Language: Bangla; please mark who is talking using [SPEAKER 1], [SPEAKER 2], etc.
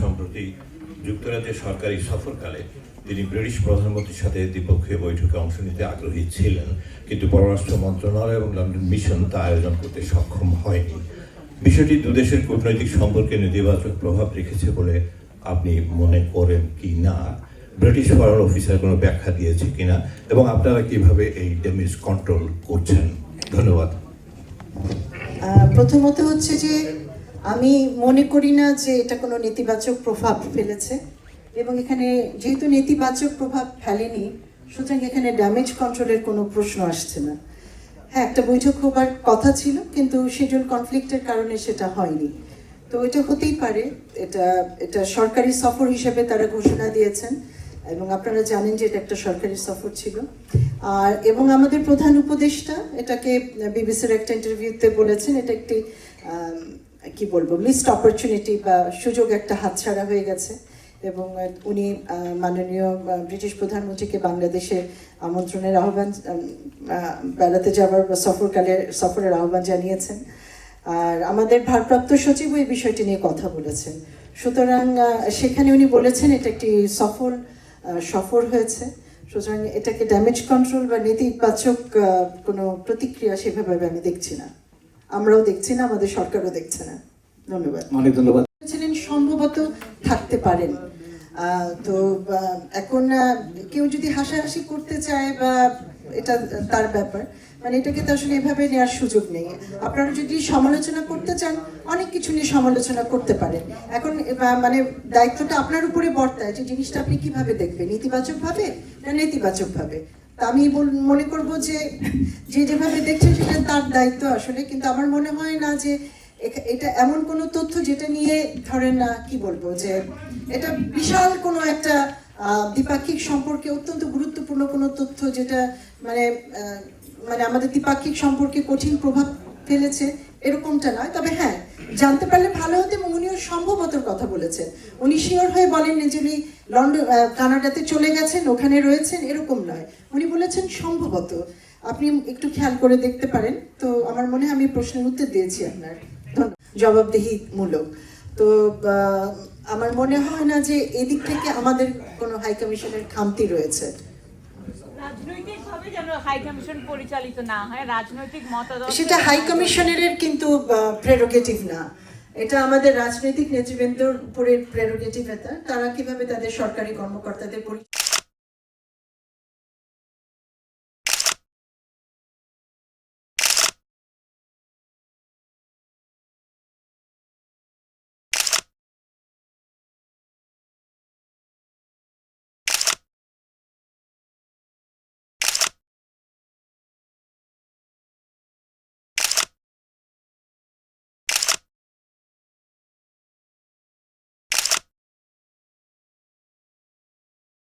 [SPEAKER 1] সম্প্রতি যুক্তরাজ্যের সরকারি সফরকালে তিনি ব্রিটিশ প্রধানমন্ত্রীর সাথে দ্বিপক্ষীয় বৈঠকে অংশ নিতে আগ্রহী ছিলেন। কিন্তু পররাষ্ট্র মন্ত্রণালয় এবং লন্ডন মিশন তা আয়োজন করতে সক্ষম হয়নি। বিষয়টি দুদেশের কূটনৈতিক সম্পর্কে নেতিবাচক প্রভাব রেখেছে বলে আপনি মনে করেন কি না? ব্রিটিশ ফরেন অফিসার কোনো ব্যাখ্যা দিয়েছে কিনা এবং আপনারা কীভাবে এই ড্যামেজ কন্ট্রোল করছেন? ধন্যবাদ।
[SPEAKER 2] প্রথমত হচ্ছে যে আমি মনে করি না যে এটা কোনো নেতিবাচক প্রভাব ফেলেছে এবং এখানে যেহেতু নেতিবাচক প্রভাব ফেলেনি, সুতরাং এখানে ড্যামেজ কন্ট্রোলের কোনো প্রশ্ন আসছে না। হ্যাঁ একটা বৈঠক হবার কথা ছিল, কিন্তু শিডিউল কনফ্লিক্টের কারণে সেটা হয়নি। তো এটা হতেই পারে, এটা এটা সরকারি সফর হিসেবে তারা ঘোষণা দিয়েছেন, এবং আপনারা জানেন যে এটা একটা সরকারি সফর ছিল। আর, এবং আমাদের প্রধান উপদেষ্টা এটাকে বিবিসির একটা ইন্টারভিউতে বলেছেন, এটা একটি কি বলব মিসড অপরচুনিটি বা সুযোগ একটা হাতছাড়া হয়ে গেছে এবং উনি মাননীয় ব্রিটিশ প্রধানমন্ত্রীকে বাংলাদেশে আমন্ত্রণের আহ্বান আহ, বেড়াতে যাওয়ার সফরকালে সফরের আহ্বান জানিয়েছেন। আর আমাদের ভারপ্রাপ্ত সচিব এই বিষয়টি নিয়ে কথা বলেছেন। সুতরাং সেখানে উনি বলেছেন এটা একটি সফল সফর হয়েছে। সুতরাং এটাকে ড্যামেজ কন্ট্রোল বা নেতিবাচক কোনো প্রতিক্রিয়া সেভাবে আমি দেখছি না। আমরাও দেখছি না আমাদের সরকারও দেখছে না। ধন্যবাদ।
[SPEAKER 3] অনেক ধন্যবাদ।
[SPEAKER 2] ছিলেন সম্ভবত থাকতে পারেন। তো এখন কেউ যদি হাসাহাসি করতে চায় বা এটা তার ব্যাপার মানে এটাকে তো আসলে এভাবে নেওয়ার সুযোগ নেই। আপনারা যদি সমালোচনা করতে চান অনেক কিছু নিয়ে সমালোচনা করতে পারেন। এখন মানে দায়িত্বটা আপনার উপরে বর্তায় যে জিনিসটা আপনি কীভাবে দেখবেন? ইতিবাচক ভাবে না নেতিবাচক ভাবে তা আমি মনে করব যে যে যেভাবে দেখছেন সেটা তার দায়িত্ব আসলে, কিন্তু আমার মনে হয় না যে এটা এমন কোনো তথ্য যেটা নিয়ে ধরেন না, কি বলব যে, এটা বিশাল কোনো একটা দ্বিপাক্ষিক সম্পর্কে, অত্যন্ত গুরুত্বপূর্ণ কোনো তথ্য যেটা মানে মানে আমাদের দ্বিপাক্ষিক সম্পর্কে কঠিন প্রভাব ফেলেছে, এরকমটা নয়। তবে হ্যাঁ জানতে পারলে ভালো হতো এবং উনিও সম্ভবতর কথা বলেছেন। উনি শিওর হয়ে বলেননি যে উনি লন্ডন কানাডাতে চলে গেছেন, ওখানে রয়েছেন, এরকম নয়। উনি বলেছেন সম্ভবত। আপনি একটু খেয়াল করে দেখতে পারেন। তো আমার মনে হয় আমি প্রশ্নের উত্তর দিয়েছি আপনার। ধন্যবাদ। জবাবদিহিমূলক। তো আমার মনে হয় না যে এদিক থেকে আমাদের কোনো হাই কমিশনের খামতি রয়েছে।
[SPEAKER 4] রাজনৈতিকভাবে যেন হাই কমিশন পরিচালিত না হয় রাজনৈতিক মতাদর্শ
[SPEAKER 2] সেটা হাই কমিশনের কিন্তু প্রেরোগেটিভ না। এটা আমাদের রাজনৈতিক নেতৃবৃন্দর উপরে প্রেরোগেটিভ এটা। তারা কীভাবে তাদের সরকারি কর্মকর্তাদের পরি